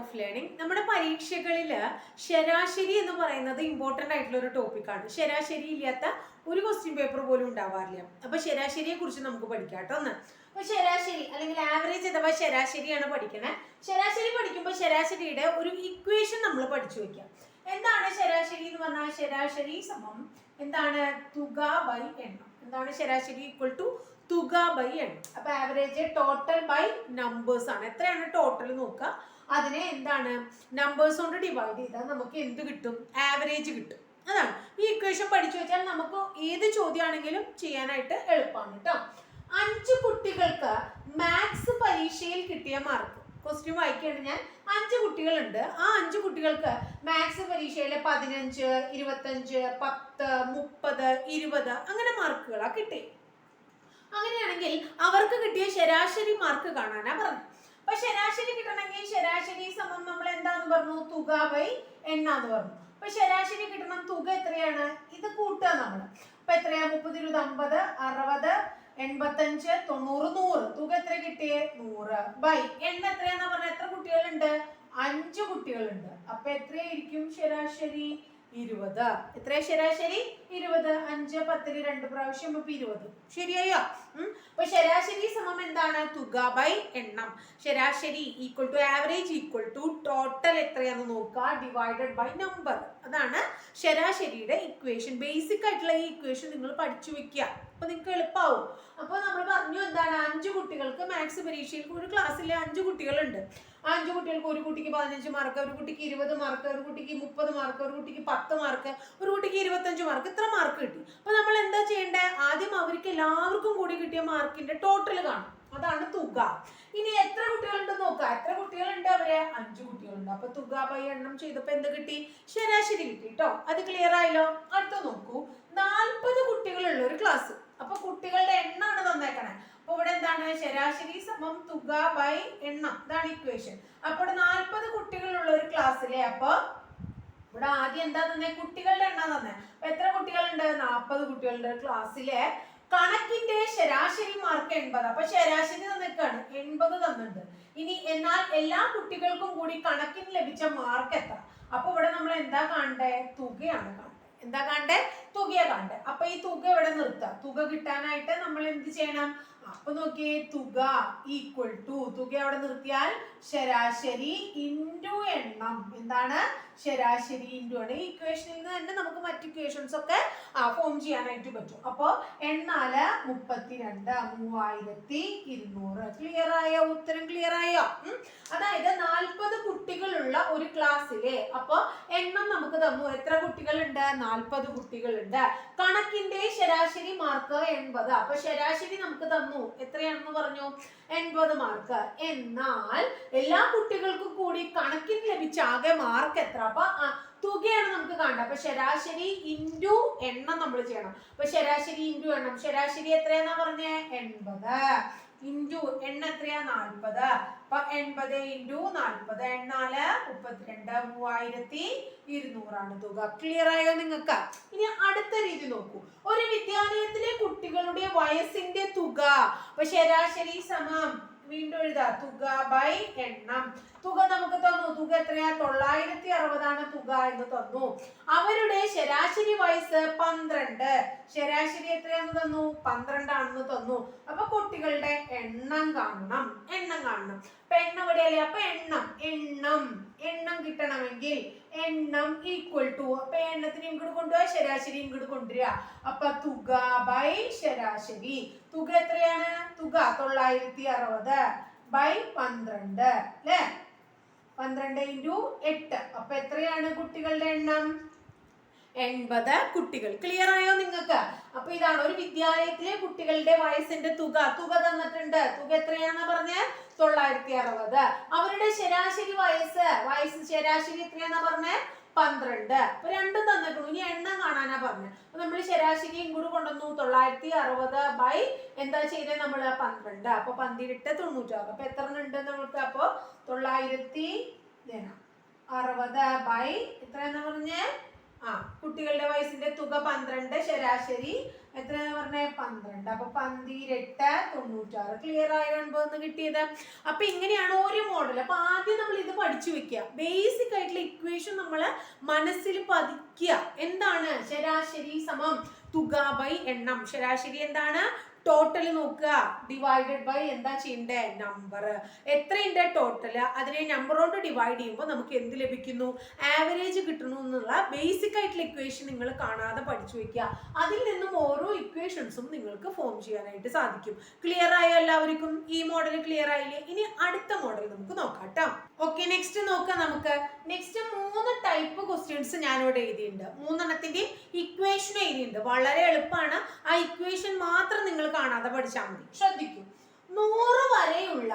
Of learning നമ്മുടെ പരീക്ഷകളിൽ ശരാശരി എന്ന് പറയുന്നത് ഇമ്പോർട്ടന്റ് ആയിട്ടുള്ള ഒരു ടോപ്പിക്കാണ് ശരാശരി ഇല്ലാത്ത ഒരു ക്വസ്റ്റ്യൻ പേപ്പർ പോലും ഉണ്ടാവാറില്ല. അപ്പൊ ശരാശരിയെ കുറിച്ച് നമുക്ക് പഠിക്കാം ഒന്ന്. അപ്പൊ ശരാശരി അല്ലെങ്കിൽ ആവറേജ് അഥവാ ശരാശരിയാണ് പഠിക്കണേ. ശരാശരി പഠിക്കുമ്പോൾ ശരാശരിയുടെ ഒരു ഇക്വേഷൻ നമ്മൾ പഠിച്ചു വെക്കാം. എന്താണ് ശരാശരി എന്ന് പറഞ്ഞാൽ ശരാശരി സമം? എന്താണ്? തുക ബൈ എണ്ണം എന്താണ് ശരാശരി ഈക്വൽ ടു തുക ബൈ എണ്ണം അപ്പൊ ആവറേജ് ടോട്ടൽ ബൈ നമ്പേഴ്സ് ആണ്. എത്രയാണ് ടോട്ടൽ നോക്കുക? അതിനെ എന്താണ്? നമ്പേഴ്സ് കൊണ്ട് ഡിവൈഡ് ചെയ്താൽ നമുക്ക് എന്ത് കിട്ടും? ആവറേജ് കിട്ടും. അതാണ്. ഈ ഇക്വേഷൻ പഠിച്ചു വെച്ചാൽ നമുക്ക് ഏത് ചോദ്യമാണെങ്കിലും ചെയ്യാനായിട്ട് എളുപ്പമാണ് കേട്ടോ. അഞ്ച് കുട്ടികൾക്ക് മാത്സ് പരീക്ഷയിൽ കിട്ടിയ മാർക്ക് ക്വസ്റ്റ്യൻ വായിക്കുകയാണ് ഞാൻ. അഞ്ച് കുട്ടികളുണ്ട്. ആ അഞ്ച് കുട്ടികൾക്ക് മാത്സ് പരീക്ഷയിലെ പതിനഞ്ച് ഇരുപത്തഞ്ച് പത്ത് മുപ്പത് ഇരുപത് അങ്ങനെ മാർക്കുകളാണ് കിട്ടി അങ്ങനെയാണെങ്കിൽ അവർക്ക് കിട്ടിയ ശരാശരി മാർക്ക് കാണാനാ പറഞ്ഞു. അപ്പൊ ശരാശരി കിട്ടണമെങ്കിൽ ശരാശരി സമം നമ്മൾ എന്താന്ന് പറഞ്ഞു? തുക ബൈ എണ്ണാന്ന് പറഞ്ഞു. അപ്പൊ ശരാശരി കിട്ടണം തുക എത്രയാണ്? ഇത് കൂട്ടുക നമ്മൾ അപ്പൊ എത്രയാ? മുപ്പത് ഇരുപത് അമ്പത് അറുപത് എൺപത്തഞ്ച് തൊണ്ണൂറ് നൂറ്. തുക എത്ര കിട്ടിയേ? നൂറ്. ബൈ എണ്ണ എത്രയാന്ന് പറഞ്ഞ? എത്ര കുട്ടികളുണ്ട്? അഞ്ച് കുട്ടികളുണ്ട്. അപ്പൊ എത്രയായിരിക്കും ശരാശരി? ഇരുപത്. എത്ര ശരാശരി ഇരുപത്. അഞ്ച് പത്തിന് രണ്ട് പ്രാവശ്യം അപ്പൊ ഇരുപത്. ശരിയായോ. അപ്പൊ ശരാശരി സമം എന്താണ്? തുക ബൈ എണ്ണം. ശരാശരി equal to average equal to total എത്രയാന്ന് നോക്കുക ഡിവൈഡഡ് ബൈ നമ്പർ അതാണ് ശരാശരിയുടെ ഇക്വേഷൻ ബേസിക് ആയിട്ടുള്ള ഈ ഇക്വേഷൻ നിങ്ങൾ പഠിച്ചു വെക്കുക അപ്പൊ നിങ്ങൾക്ക് എളുപ്പമാവും അപ്പൊ നമ്മൾ പറഞ്ഞു എന്താണ്? അഞ്ച് കുട്ടികൾക്ക് മാത്സ് പരീക്ഷയിൽ ഒരു ക്ലാസ്സിലെ അഞ്ച് കുട്ടികളുണ്ട്. അഞ്ച് കുട്ടികൾക്ക് ഒരു കുട്ടിക്ക് പതിനഞ്ച് മാർക്ക് ഒരു കുട്ടിക്ക് ഇരുപത് മാർക്ക് ഒരു കുട്ടിക്ക് മുപ്പത് മാർക്ക് ഒരു കുട്ടിക്ക് പത്ത് മാർക്ക് ഒരു കുട്ടിക്ക് ഇരുപത്തഞ്ച് മാർക്ക് ഇത്ര മാർക്ക് കിട്ടി. അപ്പൊ നമ്മൾ എന്താ ചെയ്യേണ്ടത് ആദ്യം അവർക്ക് എല്ലാവർക്കും കൂടി കിട്ടിയ മാർക്കിന്റെ ടോട്ടൽ കാണും. അതാണ് തുക. ഇനി എത്ര കുട്ടികളുണ്ട് നോക്കുക എത്ര കുട്ടികളുണ്ട് അവർ? അഞ്ച് കുട്ടികളുണ്ട്. അപ്പൊ തുക ബൈ എണ്ണം ചെയ്തപ്പോ എന്ത് കിട്ടി? ശരാശരി കിട്ടി കേട്ടോ അത് ക്ലിയർ ആയല്ലോ? അടുത്ത നോക്കൂ. നാൽപ്പത് കുട്ടികളുള്ള ഒരു ക്ലാസ് അപ്പൊ കുട്ടികളുടെ എണ്ണാണ് തന്നേക്കണേ. അപ്പൊ ഇവിടെ എന്താണ്? ശരാശരി സമം തുക ബൈ എണ്ണം. ഇതാണ് ഇക്വേഷൻ അപ്പോൾ നാൽപ്പത് കുട്ടികളുള്ള ഒരു ക്ലാസ്സിലെ അപ്പൊ ഇവിടെ ആദ്യം എന്താ തന്നെ? കുട്ടികളുടെ എണ്ണം തന്നെ. അപ്പൊ എത്ര കുട്ടികളുണ്ട്? നാൽപ്പത് കുട്ടികളുടെ ക്ലാസ്സിലെ കണക്കിന്റെ ശരാശരി മാർക്ക് എൺപത്. അപ്പൊ ശരാശരി തന്നിക്കാണ് എൺപത് തന്നിട്ടുണ്ട്. ഇനി എന്നാൽ എല്ലാ കുട്ടികൾക്കും കൂടി കണക്കിന് ലഭിച്ച മാർക്ക് എത്ര? അപ്പൊ ഇവിടെ നമ്മൾ എന്താ കാണണ്ടേ? തുകയാണ് കാണണ്ടേ. എന്താ കാണണ്ടേ? തുകയാ കാണണ്ടേ. അപ്പൊ ഈ തുക ഇവിടെ നിർത്തുക തുക കിട്ടാനായിട്ട് നമ്മൾ എന്ത് ചെയ്യണം? അപ്പൊ നോക്കിയേ തുക ഈക്വൽ ടു തുക അവിടെ നിർത്തിയാൽ ശരാശരി ഇന്റു എണ്ണം. എന്താണ്? ശരാശരി ഇന്റു ആണ്. ഈ ഇക്വേഷനിൽ നിന്ന് തന്നെ നമുക്ക് മറ്റ് ഇക്വേഷൻസ് ഒക്കെ ഫോം ചെയ്യാനായിട്ട് പറ്റും. അപ്പോൾ എണ്ണാൽ മുപ്പത്തിരണ്ട് മൂവായിരത്തി ഇരുന്നൂറ്. ക്ലിയർ ആയോ? ഉത്തരം ക്ലിയർ ആയോ. അതായത് നാൽപ്പത് കുട്ടികളുള്ള ഒരു ക്ലാസ്സിലെ അപ്പോൾ എണ്ണം നമുക്ക് തന്നു. എത്ര കുട്ടികളുണ്ട്? നാൽപ്പത് കുട്ടികളുണ്ട്. കണക്കിന്റെ ശരാശരി മാർക്ക് എൺപത്. അപ്പോൾ ശരാശരി നമുക്ക് തന്നു. എത്രയാണെന്ന് പറഞ്ഞു? എൺപത് മാർക്ക് എന്നാൽ എല്ലാ കുട്ടികൾക്കും കൂടി കണക്കിന് ലഭിച്ച ആകെ മാർക്ക് എത്ര? അപ്പൊ തുകയാണ് നമുക്ക് കാണേണ്ടത്. അപ്പൊ ശരാശരി ഇന്റു എണ്ണം നമ്മൾ ചെയ്യണം. അപ്പൊ ശരാശരി ഇന്റു എണ്ണം. ശരാശരി എത്രയാന്നാ പറഞ്ഞേ? എൺപത്. ഇന്റു എണ്ണ എത്രയാ? നാൽപ്പത്. അപ്പൊ എൺപത് ഇന്റു നാൽപ്പത്. എണ്ണാൽ മുപ്പത്തിരണ്ട്. മൂവായിരത്തി ഇരുന്നൂറാണ് തുക. ക്ലിയർ ആയോ നിങ്ങൾക്ക്? ഇനി അടുത്ത രീതി നോക്കൂ. ഒരു വിദ്യാലയത്തിലെ കുട്ടികളുടെ വയസ്സിന്റെ തുക. അപ്പൊ ശരാശരി സമം വീണ്ടും എഴുതാ തുക ബൈ എണ്ണം. തുക നമുക്ക് തന്നു. തുക എത്രയാ? തൊള്ളായിരത്തി അറുപതാണ് തുക എന്ന് തന്നു. അവരുടെ ശരാശരി വയസ്സ് പന്ത്രണ്ട്. ശരാശരി എത്രയാന്ന് തന്നു? പന്ത്രണ്ടാണെന്ന് തന്നു. അപ്പൊ കുട്ടികളുടെ എണ്ണം കാണണം. എണ്ണം കാണണം. അപ്പൊ എണ്ണം എവിടെയല്ലേ അപ്പൊ എണ്ണം. എണ്ണം. കിട്ടണമെങ്കിൽ എണ്ണം ഈക്വൽ ടു അപ്പൊ എണ്ണത്തിന് ഇങ്ങോട്ട് കൊണ്ടുപോവാ ശരാശരി ഇങ്ങോട്ട് കൊണ്ടുവരിക. അപ്പൊ തുക ബൈ ശരാശരി. തുക എത്രയാണ്? തുക തൊള്ളായിരത്തി അറുപത് ബൈ പന്ത്രണ്ട്. അല്ലേ? പന്ത്രണ്ട് ഇന്റു എട്ട്. അപ്പൊ എത്രയാണ് കുട്ടികളുടെ എണ്ണം? എൺപത് കുട്ടികൾ. ക്ലിയർ ആയോ നിങ്ങൾക്ക്? അപ്പൊ ഇതാണ് ഒരു വിദ്യാലയത്തിലെ കുട്ടികളുടെ വയസ്സിന്റെ തുക. തുക തന്നിട്ടുണ്ട്. തുക എത്രയാണെന്ന് പറഞ്ഞ? തൊള്ളായിരത്തി അറുപത് അവരുടെ ശരാശരി വയസ്സ് വയസ്സ് ശരാശരി എത്രയാണെന്ന് പറഞ്ഞ? പന്ത്രണ്ട്. അപ്പൊ രണ്ടും തന്നിട്ടുണ്ട്. ഇനി എണ്ണം കാണാനാ പറഞ്ഞത് അപ്പൊ നമ്മൾ ശരാശരി കൂടി കൊണ്ടുവന്നു. തൊള്ളായിരത്തി അറുപത് ബൈ എന്താ ചെയ്തത് നമ്മൾ പന്ത്രണ്ട്. അപ്പൊ പന്തിരിട്ട് തൊണ്ണൂറ്റാറ് അപ്പൊ എത്ര ഉണ്ട് നമുക്ക് അപ്പൊ തൊള്ളായിരത്തി. അറുപത് ബൈ എത്രയെന്ന് പറഞ്ഞേ? ആ കുട്ടികളുടെ വയസ്സിന്റെ തുക പന്ത്രണ്ട് ശരാശരി എത്ര പറഞ്ഞ? പന്ത്രണ്ട്. അപ്പൊ പന്തിരട്ട് തൊണ്ണൂറ്റാറ്. ക്ലിയർ ആയ അനുഭവം കിട്ടിയത്? അപ്പൊ ഇങ്ങനെയാണ് ഒരു മോഡൽ അപ്പൊ ആദ്യം നമ്മൾ ഇത് പഠിച്ചു വെക്കുക. ബേസിക് ആയിട്ടുള്ള ഇക്വേഷൻ നമ്മൾ മനസ്സിൽ പതിക്കുക. എന്താണ്? ശരാശരി സമം. തുക ബൈ എണ്ണം. ശരാശരി എന്താണ്? ടോട്ടൽ നോക്കുക. ഡിവൈഡഡ് ബൈ എന്താ ചെയ്യണ്ടേ? നമ്പർ എത്രയുണ്ട് ടോട്ടൽ അതിനെ നമ്പർ കൊണ്ട് ഡിവൈഡ് ചെയ്യുമ്പോൾ നമുക്ക് എന്ത് ലഭിക്കുന്നു? ആവറേജ് കിട്ടുന്നു എന്നുള്ള ബേസിക് ആയിട്ടുള്ള ഇക്വേഷൻ നിങ്ങൾ കാണാതെ പഠിച്ചു വെക്കുക. അതിൽ നിന്നും ഓരോ ഇക്വേഷൻസും നിങ്ങൾക്ക് ഫോം ചെയ്യാനായിട്ട് സാധിക്കും. ക്ലിയർ ആയോ എല്ലാവർക്കും? ഈ മോഡൽ ക്ലിയർ ആയില്ലേ? ഇനി അടുത്ത മോഡൽ നമുക്ക് നോക്കാം കേട്ടോ ഓക്കെ നെക്സ്റ്റ് നോക്കാം നമുക്ക്. നെക്സ്റ്റ് മൂന്ന് ടൈപ്പ് ക്വസ്റ്റ്യൻസ് ഞാനിവിടെ എഴുതിയിട്ടുണ്ട്. മൂന്നെണ്ണത്തിന്റെ ഇക്വേഷൻ എഴുതിയിട്ടുണ്ട്. വളരെ എളുപ്പമാണ്. ആ ഇക്വേഷൻ മാത്രം നിങ്ങൾ കാണാതെ പഠിച്ചാൽ മതി. ശ്രദ്ധിക്കൂ. നൂറ് വരെയുള്ള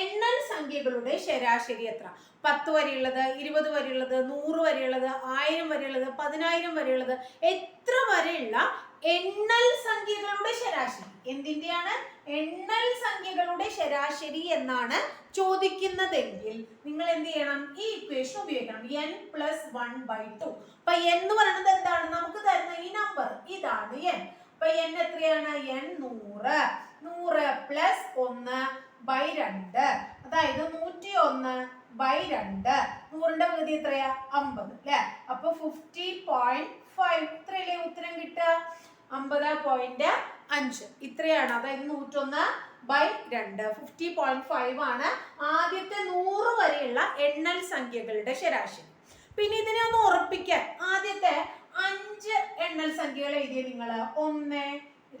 എണ്ണൽ സംഖ്യകളുടെ ശരാശരി എത്ര? പത്ത് വരെയുള്ളത് ഇരുപത് വരെയുള്ളത് നൂറ് വരെയുള്ളത് ആയിരം വരെയുള്ളത് പതിനായിരം വരെയുള്ളത് എത്ര വരെയുള്ള എണ്ണൽ സംഖ്യകളുടെ ശരാശരി? എന്തിന്റെയാണ്? എണ്ണൽ സംഖ്യകളുടെ ശരാശരി എന്നാണ് ചോദിക്കുന്നതെങ്കിൽ നിങ്ങൾ എന്ത് ചെയ്യണം? ഈ ഇക്വേഷൻ ഉപയോഗിക്കണം. N plus one by two അപ്പൊ എന്ന് പറയുന്നത് എന്താണ്? നമുക്ക് തരുന്ന ഈ നമ്പർ ഇതാണ് എൻ അപ്പൊ എൻ എത്രയാണ്? എൻ നൂറ്. നൂറ് പ്ലസ് ഒന്ന് ബൈ രണ്ട്. അതായത് നൂറ്റി ഒന്ന് ബൈ രണ്ട്. നൂറിന്റെ പകുതി എത്രയാ? അമ്പത് അല്ലെ? അപ്പൊ ഫിഫ്റ്റി പോയിന്റ് ഫൈവ് ഇത്രയല്ലേ ഉത്തരം കിട്ടുക? അമ്പത് പോയിന്റ് അഞ്ച്. ഇത്രയാണ്. അതായത് നൂറ്റൊന്ന് ബൈ രണ്ട്. ഫിഫ്റ്റി പോയിന്റ് ഫൈവ് ആണ് ആദ്യത്തെ നൂറ് വരെയുള്ള എണ്ണൽ സംഖ്യകളുടെ ശരാശരി. പിന്നെ ഇതിനെ ഒന്ന് ഉറപ്പിക്കാൻ ആദ്യത്തെ അഞ്ച് എണ്ണൽ സംഖ്യകൾ എഴുതിയ നിങ്ങൾ ഒന്ന്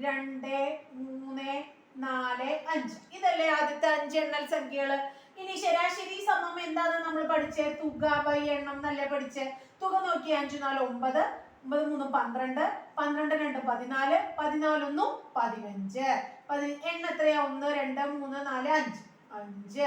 രണ്ട് മൂന്ന് നാല് അഞ്ച്. ഇതല്ലേ ആദ്യത്തെ അഞ്ച് എണ്ണൽ സംഖ്യകൾ. ഇനി ശരാശരി സമം എന്താണ് നമ്മൾ പഠിച്ചേ? തുക ബൈ എണ്ണം എന്നല്ലേ പഠിച്ചേ? തുക നോക്കി അഞ്ചു നാല് ഒമ്പത്. ഒമ്പത് മൂന്ന് പന്ത്രണ്ട്. പന്ത്രണ്ട് രണ്ട് പതിനാല്. പതിനാലൊന്നും പതിനഞ്ച്. പതി എണ്ണ എത്രയാ? ഒന്ന് രണ്ട് മൂന്ന് നാല് അഞ്ച്. അഞ്ച്.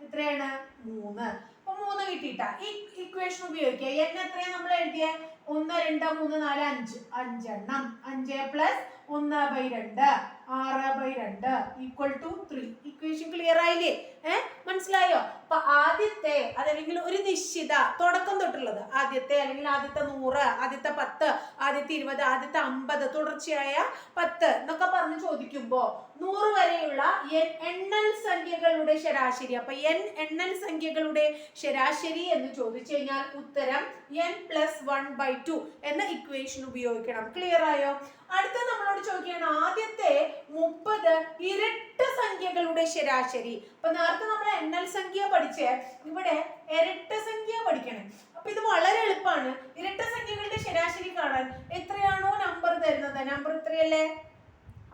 എത്രയാണ്? മൂന്ന്. മൂന്ന് കിട്ടിയിട്ടാ. ഈ ഇക്വേഷൻ ഉപയോഗിക്കുക. എൻ എത്രയാ നമ്മൾ എഴുതിയ? ഒന്ന് രണ്ട് മൂന്ന് നാല് അഞ്ച്. അഞ്ചെണ്ണം. അഞ്ച് പ്ലസ് ഒന്ന് ബൈ രണ്ട്. ആറ് ബൈ രണ്ട്. Equal to three equation clear ആയില്ലേ? ഏഹ് മനസ്സിലായോ? അപ്പൊ ആദ്യത്തെ അതല്ലെങ്കിൽ ഒരു നിശ്ചിത തുടക്കം തൊട്ടുള്ളത്. ആദ്യത്തെ അല്ലെങ്കിൽ ആദ്യത്തെ നൂറ് ആദ്യത്തെ പത്ത് ആദ്യത്തെ ഇരുപത് ആദ്യത്തെ അമ്പത് തുടർച്ചയായ പത്ത് എന്നൊക്കെ പറഞ്ഞ് ചോദിക്കുമ്പോ നൂറ് വരെയുള്ള എൻ എണ്ണൽ സംഖ്യകളുടെ ശരാശരി. അപ്പൊ എൻ എണ്ണൽ സംഖ്യകളുടെ ശരാശരി എന്ന് ചോദിച്ചു കഴിഞ്ഞാൽ ഉത്തരം N plus one by two എന്ന ഇക്വേഷൻ ഉപയോഗിക്കണം. ക്ലിയർ ആയോ? അടുത്ത നമ്മളോട് ചോദിക്കുകയാണ് ആദ്യത്തെ മുപ്പത് ഇരട്ട സംഖ്യകളുടെ ശരാശരി. അപ്പൊ നേരത്തെ നമ്മൾ എണ്ണൽ സംഖ്യ പഠിച്ചേ ഇവിടെ ഇരട്ട സംഖ്യ പഠിക്കണം. അപ്പൊ ഇത് വളരെ എളുപ്പമാണ്. ഇരട്ട സംഖ്യകളുടെ ശരാശരി കാണാൻ എത്രയാണോ നമ്പർ തരുന്നത്? നമ്പർ എത്രയല്ലേ?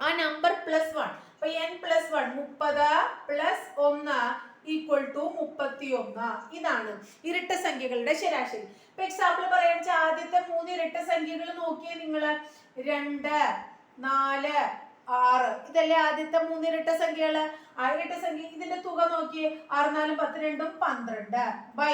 ആ നമ്പർ പ്ലസ് വൺ അപ്പൊ എൻ പ്ലസ് വൺ മുപ്പത് പ്ലസ് ഒന്ന് ഈക്വൽ ടു മുപ്പത്തി ഒന്ന് ഇതാണ് ഇരട്ട സംഖ്യകളുടെ ശരാശരി. ഇപ്പൊ എക്സാമ്പിൾ പറയാൻ വെച്ചാൽ ആദ്യത്തെ മൂന്ന് ഇരട്ട സംഖ്യകൾ നോക്കിയേ നിങ്ങൾ. രണ്ട് നാല് ആറ്. ഇതല്ലേ ആദ്യത്തെ മൂന്നിരട്ട സംഖ്യകൾ? ആ ഇരട്ട സംഖ്യ. ഇതിന്റെ തുക നോക്കിയേ. ആറ് നാലും പത്ത് രണ്ടും പന്ത്രണ്ട്. ബൈ.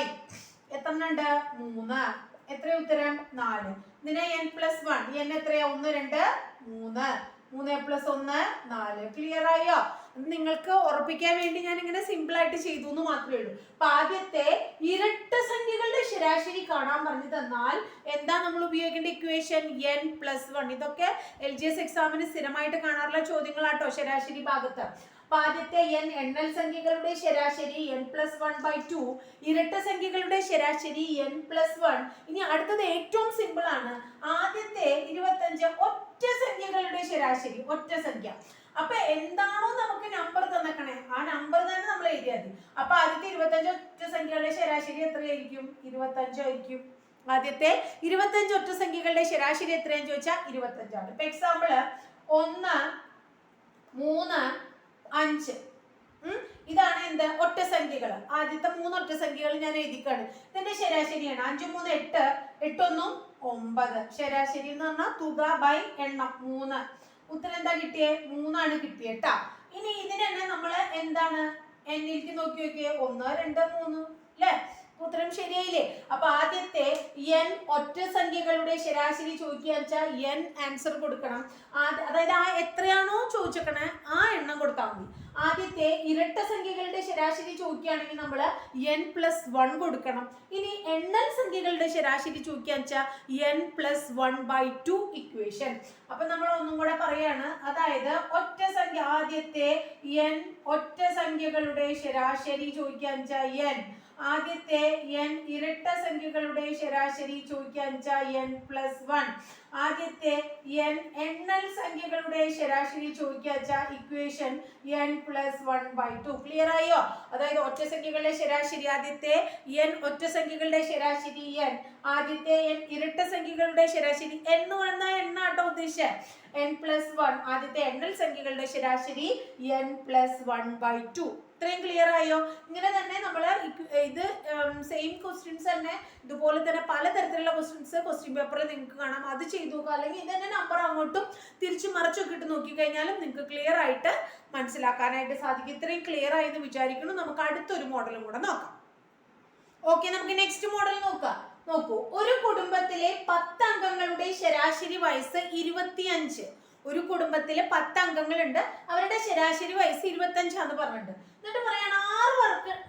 എത്ര ഉണ്ട് മൂന്ന്. എത്ര ഉത്തരം? നാല്. ഇതിനെ എൻ പ്ലസ് വൺ എൻ എത്രയാ? ഒന്ന് രണ്ട് മൂന്ന്. മൂന്ന് പ്ലസ് ഒന്ന് നാല്. ക്ലിയർ ആയോ? നിങ്ങൾക്ക് ഉറപ്പിക്കാൻ വേണ്ടി ഞാൻ ഇങ്ങനെ സിമ്പിൾ ആയിട്ട് ചെയ്തു എന്ന് മാത്രമേ ഉള്ളൂ. അപ്പൊ ആദ്യത്തെ ഇരട്ട സംഖ്യകളുടെ ശരാശരി കാണാൻ പറഞ്ഞു തന്നാൽ എന്താ നമ്മൾ ഉപയോഗിക്കേണ്ട ഇക്വേഷൻ എൻ പ്ലസ് വൺ ഇതൊക്കെ എൽ ജി എസ് എക്സാമിന് സ്ഥിരമായിട്ട് കാണാറുള്ള ചോദ്യങ്ങളാട്ടോ ശരാശരി ഭാഗത്ത്. അപ്പൊ ആദ്യത്തെ എൻ എണ്ണൽ സംഖ്യകളുടെ ശരാശരി N plus one by two ഇരട്ട സംഖ്യകളുടെ ശരാശരി എൻ പ്ലസ് വൺ ഇനി അടുത്തത് ഏറ്റവും സിമ്പിൾ ആണ്. ആദ്യത്തെ ഇരുപത്തഞ്ച് ഒറ്റ സംഖ്യകളുടെ ശരാശരി ഒറ്റ സംഖ്യ. അപ്പൊ എന്താണോ നമുക്ക് നമ്പർ തന്നേക്കണേ? ആ നമ്പർ തന്നെ നമ്മൾ എഴുതിയാൽ മതി. അപ്പൊ ആദ്യത്തെ ഇരുപത്തഞ്ച് ഒറ്റ സംഖ്യകളുടെ ശരാശരി എത്രയായിരിക്കും? ഇരുപത്തഞ്ചായിരിക്കും ആദ്യത്തെ ഇരുപത്തഞ്ച് ഒറ്റ സംഖ്യകളുടെ ശരാശരി എത്രയാന്ന് ചോദിച്ചാൽ ഇരുപത്തഞ്ചാണ് ഇപ്പൊ എക്സാമ്പിൾ ഒന്ന് മൂന്ന് അഞ്ച്. ഇതാണ് എന്ത്? ഒറ്റ സംഖ്യകൾ ആദ്യത്തെ മൂന്ന് ഒറ്റ സംഖ്യകൾ ഞാൻ എഴുതിക്കാണ്. ഇതിന്റെ ശരാശരിയാണ്. അഞ്ചു മൂന്ന് എട്ട് എട്ടൊന്നും ഒമ്പത്. ശരാശരി എന്ന് പറഞ്ഞാൽ തുക ബൈ എണ്ണം. മൂന്ന്. ഉത്തരം എന്താ കിട്ടിയേ? മൂന്നാണ് കിട്ടിയട്ടാ ഇനി ഇതിന് തന്നെ നമ്മൾ എന്താണ്? എന്നിലേക്ക് നോക്കി നോക്കിയേ. ഒന്ന് രണ്ട് മൂന്ന്. അല്ലേ ഉത്തരം ശരിയായില്ലേ? അപ്പൊ ആദ്യത്തെ എൻ ഒറ്റ സംഖ്യകളുടെ ശരാശരി ചോദിക്കുക വെച്ചാൽ എൻ ആൻസർ കൊടുക്കണം. അതായത് ആ എത്രയാണോ ചോദിച്ചേക്കണേ ആ എണ്ണം കൊടുത്താൽ മതി. ആദ്യത്തെ ഇരട്ട സംഖ്യകളുടെ ശരാശരി ചോദിക്കുകയാണെങ്കിൽ നമ്മൾ എൻ പ്ലസ് വൺ കൊടുക്കണം. ഇനി എണ്ണൽ സംഖ്യകളുടെ ശരാശരി ചോദിക്കാന്ന് വെച്ചാൽ N plus one by two equation അപ്പൊ നമ്മൾ ഒന്നും കൂടെ പറയാണ് അതായത് ഒറ്റ സംഖ്യ ആദ്യത്തെ എൻ ഒറ്റ സംഖ്യകളുടെ ശരാശരി ചോദിക്കാന്ന് വെച്ചാൽ എൻ ആദ്യത്തെ എൻ ഇരട്ട സംഖ്യകളുടെ ശരാശരി ചോദിക്കാൻ എൻ പ്ലസ് വൺ ആദ്യത്തെ എൻ എണ്ണൽ സംഖ്യകളുടെ ശരാശരി ചോദിക്കാൻ equation N plus one by two clear ആയോ? അതായത് ഒറ്റ സംഖ്യകളുടെ ശരാശരി. ആദ്യത്തെ എൻ ഒറ്റ സംഖ്യകളുടെ ശരാശരി എൻ ആദ്യത്തെ എൻ ഇരട്ട സംഖ്യകളുടെ ശരാശരി എന്ന് പറയുന്ന എണ്ണാട്ടോ ഉദ്ദേശിച്ചത് എൻ പ്ലസ് വൺ ആദ്യത്തെ എണ്ണൽ സംഖ്യകളുടെ ശരാശരി N plus one by two ഇത്രയും ക്ലിയർ ആയോ? ഇങ്ങനെ തന്നെ നമ്മൾ ഇത് സെയിം ക്വസ്റ്റ്യൻസ് തന്നെ. ഇതുപോലെ തന്നെ പലതരത്തിലുള്ള ക്വസ്റ്റ്യൻസ് ക്വസ്റ്റ്യൻ പേപ്പറിൽ നിങ്ങൾക്ക് കാണാം. അത് ചെയ്തു നോക്കുക. അല്ലെങ്കിൽ ഇത് തന്നെ നമ്പർ അങ്ങോട്ടും തിരിച്ചു മറിച്ചൊക്കെ ഇട്ട് നോക്കിക്കഴിഞ്ഞാലും നിങ്ങൾക്ക് ക്ലിയർ ആയിട്ട് മനസ്സിലാക്കാനായിട്ട് സാധിക്കും. ഇത്രയും ക്ലിയർ ആയി എന്ന് വിചാരിക്കുന്നു. നമുക്ക് അടുത്തൊരു മോഡലും കൂടെ നോക്കാം. ഓക്കെ നമുക്ക് നെക്സ്റ്റ് മോഡൽ നോക്കാം. നോക്കൂ ഒരു കുടുംബത്തിലെ പത്ത് അംഗങ്ങളുടെ ശരാശരി വയസ്സ് ഇരുപത്തിയഞ്ച്. ഒരു കുടുംബത്തിലെ പത്ത് അംഗങ്ങളുണ്ട് അവരുടെ ശരാശരി വയസ്സ് ഇരുപത്തഞ്ചാന്ന് പറഞ്ഞിട്ടുണ്ട്. എന്നിട്ട് പറയാണ് ആറ്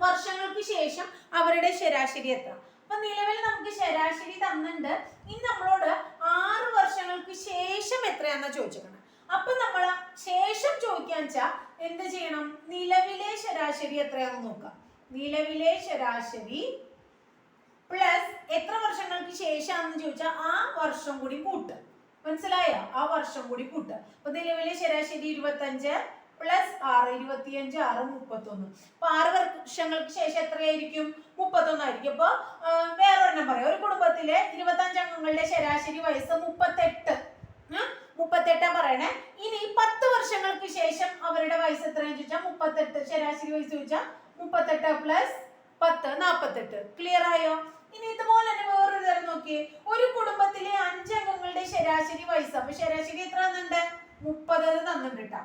വർഷങ്ങൾക്ക് ശേഷം അവരുടെ ശരാശരി എത്ര? അപ്പൊ നിലവിൽ നമുക്ക് ശരാശരി തന്നിട്ടുണ്ട്. ഇനി നമ്മളോട് ആറ് വർഷങ്ങൾക്ക് ശേഷം എത്രയാന്നാ ചോദിച്ചിരിക്കണം അപ്പൊ നമ്മൾ ശേഷം ചോദിക്കാൻ വെച്ചാൽ എന്ത് ചെയ്യണം? നിലവിലെ ശരാശരി എത്രയാണെന്ന് നോക്കാം. നിലവിലെ ശരാശരി പ്ലസ് എത്ര വർഷങ്ങൾക്ക് ശേഷമാണെന്ന് ചോദിച്ചാൽ ആ വർഷം കൂടി കൂട്ട്. മനസ്സിലായോ? ആ വർഷം കൂടി കൂട്ട്. അപ്പൊ നിലവിലെ ശരാശരി ഇരുപത്തഞ്ച് പ്ലസ് ആറ് ഇരുപത്തിയഞ്ച് ആറ് മുപ്പത്തൊന്ന്. അപ്പൊ ആറ് വർഷങ്ങൾക്ക് ശേഷം എത്രയായിരിക്കും? മുപ്പത്തൊന്നായിരിക്കും അപ്പൊ വേറൊരെണ്ണം പറയാം. ഒരു കുടുംബത്തിലെ ഇരുപത്തഞ്ച് അംഗങ്ങളുടെ ശരാശരി വയസ്സ് മുപ്പത്തെട്ട്. മുപ്പത്തെട്ടാ പറയണേ. ഇനി പത്ത് വർഷങ്ങൾക്ക് ശേഷം അവരുടെ വയസ്സ് എത്രയാന്ന് ചോദിച്ചാൽ മുപ്പത്തെട്ട്. ശരാശരി വയസ്സ് ചോദിച്ചാൽ മുപ്പത്തെട്ട് പ്ലസ് പത്ത് നാപ്പത്തെട്ട്. ക്ലിയർ ആയോ? ഇനി ഇതുപോലെ തന്നെ വേറൊരു തരം നോക്കിയേ. ഒരു കുടുംബത്തിലെ അഞ്ചംഗങ്ങളുടെ ശരാശരി വയസ്സ് അപ്പൊ ശരാശരി എത്ര തന്നിട്ടുണ്ട്? മുപ്പത് തന്നിട്ടുണ്ട്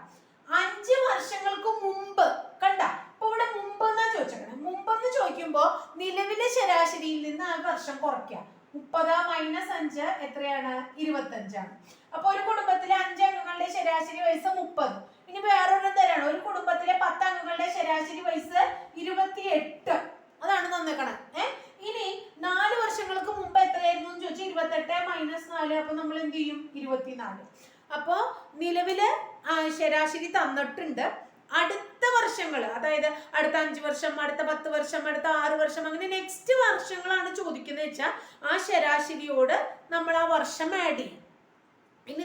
അഞ്ച് വർഷങ്ങൾക്ക് മുമ്പ് കണ്ട? ഇപ്പൊ ഇവിടെ മുമ്പ് എന്നാ ചോദിച്ചേക്കണേ? മുമ്പെന്ന് ചോദിക്കുമ്പോ നിലവിലെ ശരാശരിയിൽ നിന്ന് ആ വർഷം കുറയ്ക്കാം. മുപ്പത് മൈനസ് അഞ്ച് എത്രയാണ്? ഇരുപത്തഞ്ചാണ്. അപ്പൊ ഒരു കുടുംബത്തിലെ അഞ്ചംഗങ്ങളുടെ ശരാശരി വയസ്സ് മുപ്പത്. ഇനി വേറൊരു തരാണ്. ഒരു കുടുംബത്തിലെ പത്ത് അംഗങ്ങളുടെ ശരാശരി വയസ്സ് ഇരുപത്തിയെട്ട്. അതാണ് തന്നേക്കണേ. ഏ? ഇനി നാല് വർഷങ്ങൾക്ക് മുമ്പ് എത്രയായിരുന്നു എന്ന് ചോദിച്ചാൽ ഇരുപത്തെട്ട് മൈനസ് നാല് അപ്പൊ നമ്മൾ എന്ത് ചെയ്യും? ഇരുപത്തിനാല്. അപ്പോ നിലവിൽ ശരാശരി തന്നിട്ടുണ്ട്. അടുത്ത വർഷങ്ങൾ അതായത് അടുത്ത അഞ്ച് വർഷം അടുത്ത പത്ത് വർഷം അടുത്ത ആറ് വർഷം അങ്ങനെ നെക്സ്റ്റ് വർഷങ്ങളാണ് ചോദിക്കുന്നത് വെച്ചാൽ ആ ശരാശരിയോട് നമ്മൾ ആ വർഷം ആഡ് ചെയ്യും. ഇനി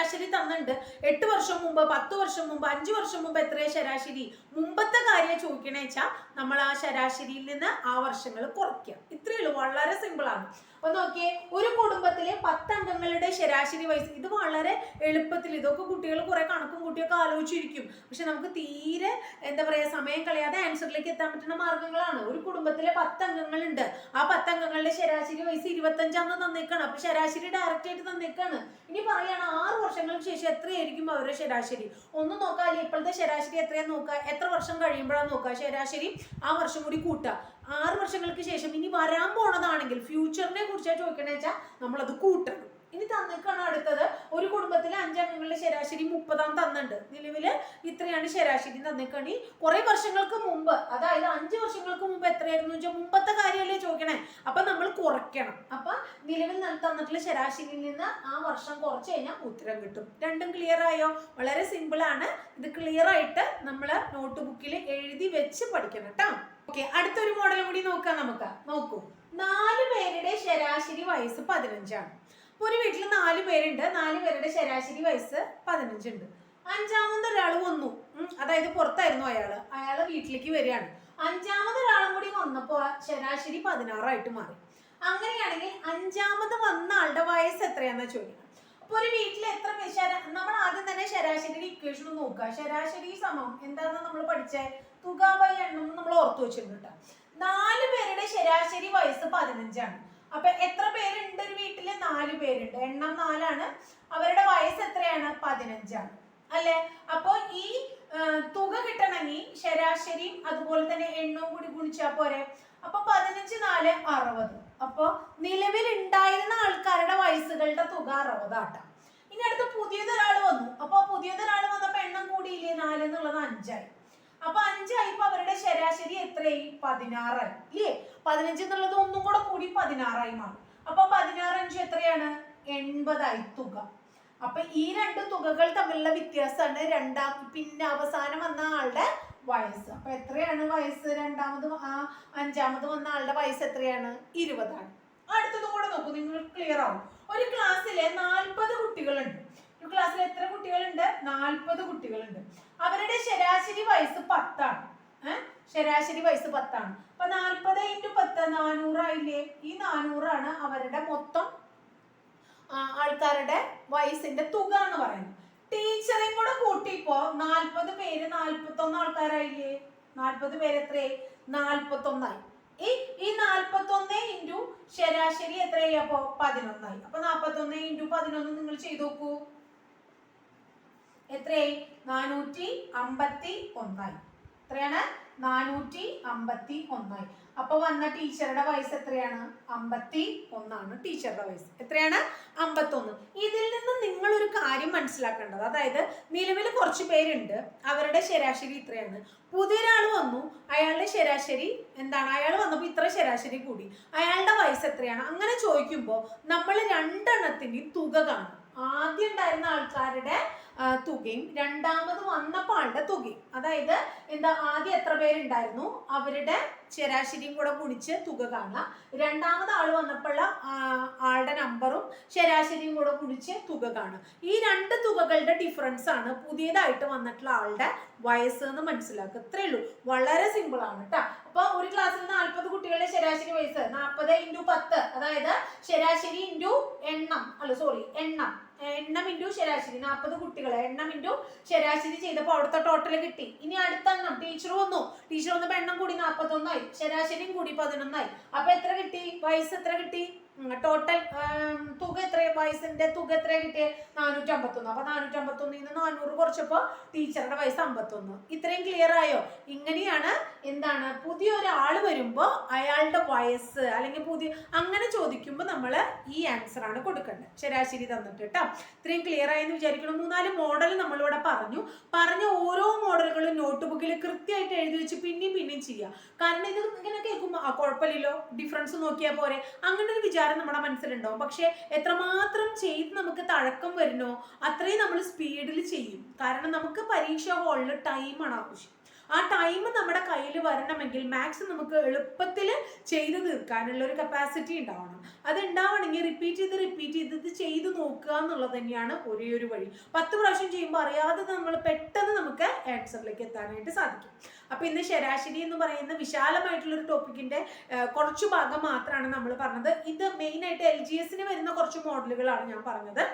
ശരാശരി തന്നിട്ടുണ്ട്. എട്ട് വർഷം മുമ്പ് പത്ത് വർഷം മുമ്പ് അഞ്ച് വർഷം മുമ്പ് എത്ര ശരാശരി? മുമ്പത്തെ കാര്യം ചോദിക്കണേച്ചാ നമ്മൾ ആ ശരാശരിയിൽ നിന്ന് ആ വർഷങ്ങൾ കുറയ്ക്കുക ഇത്രയേ ഉള്ളൂ. വളരെ സിമ്പിൾ ആണ്. അപ്പൊ നോക്കിയേ ഒരു കുടുംബത്തിലെ പത്ത് അംഗങ്ങളുടെ ശരാശരി വയസ്സ് ഇത് വളരെ എളുപ്പത്തിൽ ഇതൊക്കെ കുട്ടികൾ കുറെ കണക്കും കുട്ടിയൊക്കെ ആലോചിച്ചിരിക്കും. പക്ഷെ നമുക്ക് തീരെ എന്താ പറയാ സമയം കളയാതെ ആൻസറിലേക്ക് എത്താൻ പറ്റുന്ന മാർഗങ്ങളാണ്. ഒരു കുടുംബത്തിലെ പത്ത് അംഗങ്ങളുണ്ട് ആ പത്ത് അംഗങ്ങളുടെ ശരാശരി വയസ്സ് ഇരുപത്തഞ്ചാന്ന് തന്നേക്കാണ്. അപ്പൊ ശരാശരി ഡയറക്റ്റ് ആയിട്ട് തന്നേക്കാണ്. ഇനി പറയാണ് ആറ് വർഷങ്ങൾക്ക് ശേഷം എത്രയായിരിക്കും അവരുടെ ശരാശരി? ഒന്ന് നോക്കാം ഇപ്പോഴത്തെ ശരാശരി എത്രയാ നോക്കുക എത്ര വർഷം കഴിയുമ്പോഴാണ് നോക്കുക ശരാശരി? ആ വർഷം കൂടി കൂട്ടുക ആറ് വർഷങ്ങൾക്ക് ശേഷം ഇനി വരാൻ പോണതാണെങ്കിൽ ഫ്യൂച്ചറിനെ കുറിച്ചാണ് ചോദിക്കണ വെച്ചാൽ നമ്മളത് കൂട്ടണം. ഇനി തന്നേക്കാണ് അടുത്തത്. ഒരു കുടുംബത്തിലെ അഞ്ചംഗങ്ങളുടെ ശരാശരി മുപ്പതാം തന്നുണ്ട് നിലവിൽ ഇത്രയാണ് ശരാശരി തന്നേക്കാണ് കുറെ വർഷങ്ങൾക്ക് മുമ്പ് അതായത് അഞ്ച് വർഷങ്ങൾക്ക് മുമ്പ് എത്രയായിരുന്നു വെച്ചാൽ മുമ്പത്തെ കാര്യമല്ലേ ചോദിക്കണേ. അപ്പൊ നമ്മൾ കുറയ്ക്കണം. അപ്പൊ നിലവിൽ തന്നിട്ടുള്ള ശരാശരിയിൽ നിന്ന് ആ വർഷം കുറച്ച് കഴിഞ്ഞാൽ ഉത്തരം കിട്ടും. രണ്ടും ക്ലിയർ ആയോ? വളരെ സിമ്പിൾ ആണ്. ഇത് ക്ലിയർ ആയിട്ട് നമ്മൾ നോട്ട് ബുക്കിൽ എഴുതി വെച്ച് പഠിക്കണം കേട്ടോ. ഓക്കെ അടുത്തൊരു മോഡൽ കൂടി നോക്കാം നമുക്ക്. നോക്കൂ. നാല് പേരുടെ ശരാശരി വയസ്സ് പതിനഞ്ചാണ്. ഒരു വീട്ടിൽ നാല് പേരുണ്ട്. നാല് പേരുടെ ശരാശരി വയസ്സ് പതിനഞ്ചുണ്ട്. അഞ്ചാമത് ഒരാൾ വന്നു അതായത് പുറത്തായിരുന്നു അയാൾ അയാൾ വീട്ടിലേക്ക് വരികയാണ്. അഞ്ചാമത് ഒരാളും കൂടി വന്നപ്പോൾ ശരാശരി പതിനാറായിട്ട് മാറി. അങ്ങനെയാണെങ്കിൽ അഞ്ചാമത് വന്ന ആളുടെ വയസ്സ് എത്രയാണെന്ന് ചോദിക്കണം അപ്പൊ ഒരു വീട്ടിൽ എത്ര നമ്മൾ ആദ്യം തന്നെ ശരാശരി ഇക്വേഷൻ നോക്കുക. ശരാശരി സമം എന്താണെന്ന് നമ്മൾ പഠിച്ചേ? തുക എണ്ണം നമ്മൾ ഓർത്തു വെച്ചിട്ടുണ്ട് കേട്ടോ. നാല് പേരുടെ ശരാശരി വയസ്സ് പതിനഞ്ചാണ്. അപ്പൊ എത്ര പേരുണ്ട് ഒരു വീട്ടിൽ? നാല് പേരുണ്ട്. എണ്ണം നാലാണ്. അവരുടെ വയസ്സ് എത്രയാണ്? പതിനഞ്ചാണ്. അല്ലെ? അപ്പോ ഈ തുക കിട്ടണമെങ്കിൽ ശരാശരിയും അതുപോലെ തന്നെ എണ്ണവും കൂടി ഗുണിച്ചാൽ പോരെ? അപ്പൊ പതിനഞ്ച് നാല് അറുപത്. അപ്പൊ നിലവിൽ ഉണ്ടായിരുന്ന ആൾക്കാരുടെ വയസ്സുകളുടെ തുക അറുപതാട്ടാം. ഇനി അടുത്ത് പുതിയതൊരാൾ വന്നു. അപ്പൊ പുതിയതൊരാൾ വന്നപ്പോ എണ്ണം കൂടിയില്ലേ? നാല് എന്നുള്ളത് അഞ്ചായി. അപ്പൊ അഞ്ചായപ്പോ അവരുടെ ശരാശരി എത്രയായി? പതിനാറായി. ഇല്ലേ? പതിനഞ്ച് എന്നുള്ളത് ഒന്നും കൂടെ കൂടി പതിനാറായി മാറും. അപ്പൊ പതിനാറ് അഞ്ച് എത്രയാണ്? എൺപതായി തുക. അപ്പൊ ഈ രണ്ട് തുകകൾ തമ്മിലുള്ള വ്യത്യാസമാണ് രണ്ടാം പിന്നെ അവസാനം വന്ന ആളുടെ വയസ്സ്. അപ്പൊ എത്രയാണ് വയസ്സ്? രണ്ടാമത് ആ അഞ്ചാമത് വന്ന ആളുടെ വയസ്സ് എത്രയാണ്? ഇരുപതാണ്. അടുത്തതും കൂടെ നോക്കൂ നിങ്ങൾ ക്ലിയർ ആവും. ഒരു ക്ലാസ്സിലെ നാൽപ്പത് കുട്ടികളുണ്ട്. ഒരു ക്ലാസ്സിൽ എത്ര കുട്ടികളുണ്ട്? നാൽപ്പത് കുട്ടികളുണ്ട്. അവരുടെ ശരാശരി വയസ്സ് പത്താണ്. ശരാശരി വയസ്സ് പത്താണ്. അപ്പൊ നാൽപ്പത് ഇന്റു പത്ത് നാനൂറായില്ലേ? ഈ നാനൂറാണ് അവരുടെ മൊത്തം ആൾക്കാരുടെ വയസ്സിന്റെ തുക എന്ന് പറയുന്നത്. ടീച്ചറേയും കൂടെ കൂട്ടിപ്പോ നാൽപ്പത് പേര് നാൽപ്പത്തൊന്ന് ആൾക്കാരായില്ലേ? നാൽപ്പത് പേര് എത്രയായി? നാൽപ്പത്തൊന്നായി. ഈ ഈ നാൽപ്പത്തൊന്ന് ഇന്റു ശരാശരി എത്രയായി? അപ്പോ പതിനൊന്നായി. അപ്പൊ നാൽപ്പത്തൊന്ന് ഇന്റു പതിനൊന്ന് നിങ്ങൾ ചെയ്തു നോക്കൂ. എത്രയായി? നാനൂറ്റി അമ്പത്തി ഒന്നായി. എത്രയാണ്? നാനൂറ്റി അമ്പത്തി ഒന്നായി. അപ്പൊ വന്ന ടീച്ചറുടെ വയസ്സ് എത്രയാണ്? അമ്പത്തി ഒന്നാണ് ടീച്ചറുടെ വയസ്സ്. എത്രയാണ്? അമ്പത്തൊന്ന്. ഇതിൽ നിന്ന് നിങ്ങൾ ഒരു കാര്യം മനസ്സിലാക്കേണ്ടത്. അതായത് നിലവിൽ കുറച്ച് പേരുണ്ട്. അവരുടെ ശരാശരി ഇത്രയാണ്. പുതിയൊരാൾ വന്നു. അയാളുടെ ശരാശരി എന്താണ്? അയാൾ വന്നപ്പോൾ ഇത്ര ശരാശരി കൂടി. അയാളുടെ വയസ്സ് എത്രയാണ്? അങ്ങനെ ചോദിക്കുമ്പോൾ നമ്മൾ രണ്ടെണ്ണത്തിന്റെയും തുക കാണും. ആദ്യം ഉണ്ടായിരുന്ന ആൾക്കാരുടെ തുകയും രണ്ടാമത് വന്നപ്പോൾ ആളുടെ തുകയും. അതായത് എന്താ ആദ്യം എത്ര പേരുണ്ടായിരുന്നു? അവരുടെ ശരാശരിയും കൂടെ കുടിച്ച് തുക കാണുക രണ്ടാമത് ആൾ വന്നപ്പോഴുള്ള ആ, ആളുടെ നമ്പറും ശരാശരിയും കൂടെ കുടിച്ച് തുക കാണുക ഈ രണ്ട് തുകകളുടെ ഡിഫറൻസ് ആണ് പുതിയതായിട്ട് വന്നിട്ടുള്ള ആളുടെ വയസ്സ് എന്ന് മനസ്സിലാക്കുക. ഇത്രേ ഉള്ളൂ. വളരെ സിമ്പിൾ ആണ് കേട്ടോ അപ്പൊ ഒരു ക്ലാസ്സിൽ നാൽപ്പത് കുട്ടികളുടെ ശരാശരി വയസ്സ് നാൽപ്പത് ഇന്റു പത്ത്. അതായത് ശരാശരി ഇന്റു എണ്ണം. അല്ല സോറി എണ്ണം. എണ്ണം ഇന്റു ശരാശരി നാൽപ്പത് കുട്ടികൾ എണ്ണം ഇന്റു ശരാശരി ചെയ്തപ്പോൾ അവിടുത്തെ ടോട്ടൽ കിട്ടി. ഇനി അടുത്ത എണ്ണം ടീച്ചർ വന്നു. ടീച്ചർ വന്നപ്പോൾ എണ്ണം കൂടി നാൽപ്പത്തൊന്നായി ശരാശരിയും കൂടി പതിനൊന്നായി. അപ്പൊ എത്ര കിട്ടി? വയസ്സ് എത്ര കിട്ടി? ടോട്ടൽ തുക എത്ര വയസ്സിന്റെ തുക എത്ര കിട്ടിയ? നാനൂറ്റി അമ്പത്തൊന്ന് അപ്പൊ നാനൂറ്റി അമ്പത്തൊന്നിൽ നിന്ന് നാനൂറ് കുറച്ചപ്പോ ടീച്ചറുടെ വയസ്സ് അമ്പത്തൊന്ന്. ഇത്രയും ക്ലിയർ ആയോ? ഇങ്ങനെയാണ് എന്താണ്? പുതിയ ഒരാൾ വരുമ്പോ അയാളുടെ വയസ്സ് അല്ലെങ്കിൽ പുതിയ അങ്ങനെ ചോദിക്കുമ്പോൾ നമ്മൾ ഈ ആൻസർ ആണ് കൊടുക്കേണ്ടത് ശരാശരി തന്നിട്ട് കേട്ടോ. ഇത്രയും ക്ലിയർ ആയെന്ന് വിചാരിക്കണം മൂന്നാൽ മോഡൽ നമ്മളിവിടെ പറഞ്ഞു. പറഞ്ഞ ഓരോ മോഡലുകളും നോട്ട് ബുക്കിൽ കൃത്യമായിട്ട് എഴുതി വെച്ച് പിന്നെയും പിന്നെയും ചെയ്യുക കാരണം ഇത് ഇങ്ങനെ കേൾക്കുമ്പോൾ ആ കുഴപ്പമില്ലല്ലോ. ഡിഫറൻസ് നോക്കിയാൽ പോരെ. അങ്ങനെ ഒരു വിചാരം നമ്മുടെ മനസ്സിലുണ്ടാവും. പക്ഷെ എത്രമാത്രം ചെയ്ത് നമുക്ക് തഴക്കം വരുന്നോ അത്രയും നമ്മൾ സ്പീഡിൽ ചെയ്യും. കാരണം നമുക്ക് പരീക്ഷ ഹോളിൽ ടൈമാണ് ആവശ്യം ആ ടൈം നമ്മുടെ കയ്യിൽ വരണമെങ്കിൽ മാത്സ് നമുക്ക് എളുപ്പത്തിൽ ചെയ്തു തീർക്കാനുള്ള ഒരു കപ്പാസിറ്റി ഉണ്ടാവണം. അത് ഉണ്ടാവണമെങ്കിൽ റിപ്പീറ്റ് ചെയ്ത് റിപ്പീറ്റ് ചെയ്ത് ഇത് ചെയ്ത് നോക്കുക എന്നുള്ളത് തന്നെയാണ് ഒരേ ഒരു വഴി. പത്ത് പ്രാവശ്യം ചെയ്യുമ്പോൾ അറിയാതെ നമ്മൾ പെട്ടെന്ന് നമുക്ക് ആൻസറിലേക്ക് എത്താനായിട്ട് സാധിക്കും. അപ്പൊ ഇന്ന് ശരാശരി എന്ന് പറയുന്ന വിശാലമായിട്ടുള്ള ഒരു ടോപ്പിക്കിന്റെ കുറച്ചു ഭാഗം മാത്രമാണ് നമ്മൾ പറഞ്ഞത്. ഇത് മെയിൻ ആയിട്ട് എൽ ജി എസിന് വരുന്ന കുറച്ച് മോഡലുകളാണ് ഞാൻ പറഞ്ഞത്.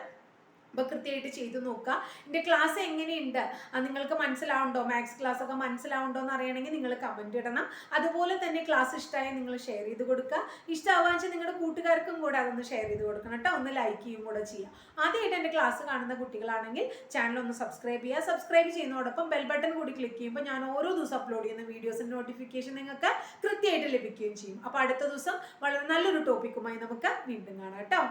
അപ്പൊ കൃത്യമായിട്ട് ചെയ്തു നോക്കുക. എന്റെ ക്ലാസ് എങ്ങനെയുണ്ട്? നിങ്ങൾക്ക് മനസ്സിലാവുണ്ടോ? മാത്സ് ക്ലാസ് ഒക്കെ മനസ്സിലാവുണ്ടോ എന്ന് അറിയണമെങ്കിൽ നിങ്ങൾ കമന്റ് ഇടണം. അതുപോലെ തന്നെ ക്ലാസ് ഇഷ്ടമായി നിങ്ങൾ ഷെയർ ചെയ്ത് കൊടുക്കുക. ഇഷ്ടമാവാന്ന് വെച്ചാൽ നിങ്ങളുടെ കൂട്ടുകാർക്കും കൂടെ അതൊന്ന് ഷെയർ ചെയ്ത് കൊടുക്കണം കേട്ടോ. ഒന്ന് ലൈക്ക് ചെയ്യും കൂടെ ചെയ്യുക ആദ്യമായിട്ട് എന്റെ ക്ലാസ് കാണുന്ന കുട്ടികളാണെങ്കിൽ ചാനൽ ഒന്ന് സബ്സ്ക്രൈബ് ചെയ്യുക. സബ്സ്ക്രൈബ് ചെയ്യുന്നതോടൊപ്പം ബെൽ ബട്ടൺ കൂടി ക്ലിക്ക് ചെയ്യുമ്പോൾ ഞാൻ ഓരോ ദിവസം അപ്ലോഡ് ചെയ്യുന്ന വീഡിയോസിന്റെ നോട്ടിഫിക്കേഷൻ നിങ്ങൾക്ക് കൃത്യമായിട്ട് ലഭിക്കുകയും ചെയ്യും. അപ്പോൾ അടുത്ത ദിവസം വളരെ നല്ലൊരു ടോപ്പിക്കുമായി നമുക്ക് വീണ്ടും കാണാം കേട്ടോ.